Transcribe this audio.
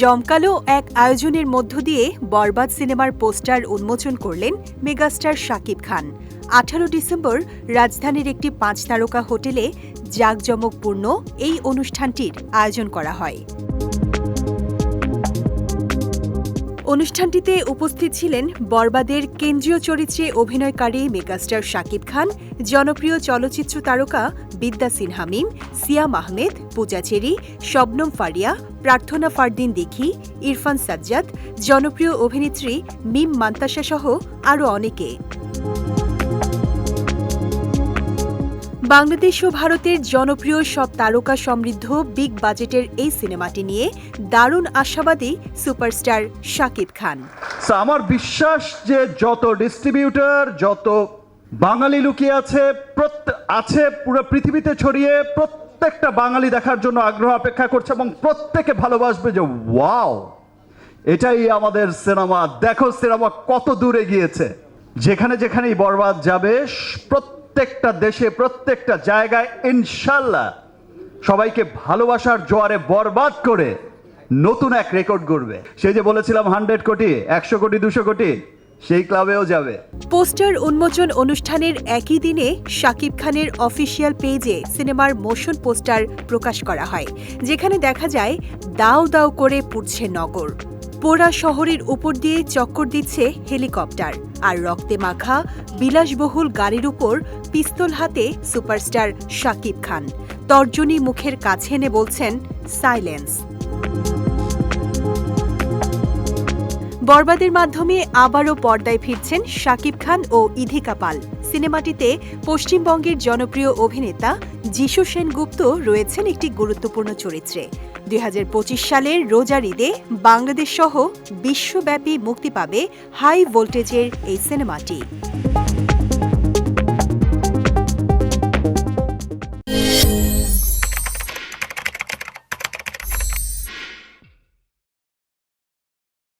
জমকালো এক আয়োজনের মধ্য দিয়ে বরবাদ সিনেমার পোস্টার উন্মোচন করলেন মেগাস্টার শাকিব খান। আঠারো ডিসেম্বর রাজধানীর একটি পাঁচ তারকা হোটেলে জাঁকজমকপূর্ণ এই অনুষ্ঠানটির আয়োজন করা হয়। অনুষ্ঠানটিতে উপস্থিত ছিলেন বরবাদের কেন্দ্রীয় চরিত্রে অভিনয়কারী মেগাস্টার শাকিব খান, জনপ্রিয় চলচ্চিত্র তারকা বিদ্যা সিনহা মিম, সিয়াম আহমেদ, পূজা চেরি, শবনম ফারিয়া, প্রার্থনা ফারদিন দিঘি ইরফান সাজ্জাদ, জনপ্রিয় অভিনেত্রী মিম মান্তাসা সহ আরও অনেকে। বাংলাদেশ ও ভারতের জনপ্রিয় সব তারকা সমৃদ্ধ বিগ বাজেটের এই সিনেমাটি নিয়ে দারুণ আশাবাদী সুপারস্টার শাকিব খান। আমার বিশ্বাস যে যত ডিস্ট্রিবিউটর যত বাঙালি লুকিয়ে আছে প্রত্যেক আছে পুরো পৃথিবীতে ছড়িয়ে প্রত্যেকটা বাঙালি দেখার জন্য আগ্রহ অপেক্ষা করছে এবং প্রত্যেকে ভালোবাসবে যে, ওয়াও, এটাই আমাদের সিনেমা। দেখো সিনেমা কত দূরে গিয়েছে যেখানে যেখানেই বরবাদ যাবে, স- প্রত্যেকটা দেশে, প্রত্যেকটা জায়গায় ইনশাল্লাহ সবাইকে ভালোবাসার জোয়ারে বরবাদ করে নতুন এক রেকর্ড করবে সেই যে বলেছিলাম, হান্ড্রেড কোটি, একশো কোটি, দুশো কোটি, সেই ক্লাবেও যাবে। পোস্টার উন্মোচন অনুষ্ঠানের একই দিনে শাকিব খানের অফিসিয়াল পেজে সিনেমার মোশন পোস্টার প্রকাশ করা হয়, যেখানে দেখা যায় দাও দাও করে পুড়ছে নগর। পোড়া শহরের উপর দিয়ে চক্কর দিচ্ছে হেলিকপ্টার, আর রক্তে মাখা বিলাসবহুল গাড়ির উপর পিস্তল হাতে সুপারস্টার শাকিব খান। তর্জনী মুখের কাছে এনে বলছেন, সাইলেন্স। বরবাদের মাধ্যমে আবারও পর্দায় ফিরছেন শাকিব খান ও ইধিকা পাল। সিনেমাটিতে পশ্চিমবঙ্গের জনপ্রিয় অভিনেতা যিশু সেনগুপ্ত রয়েছেন একটি গুরুত্বপূর্ণ চরিত্রে। দুই হাজার পঁচিশ সালের রোজার ঈদে বাংলাদেশ সহ বিশ্বব্যাপী মুক্তি পাবে হাই ভোল্টেজের এই সিনেমাটি।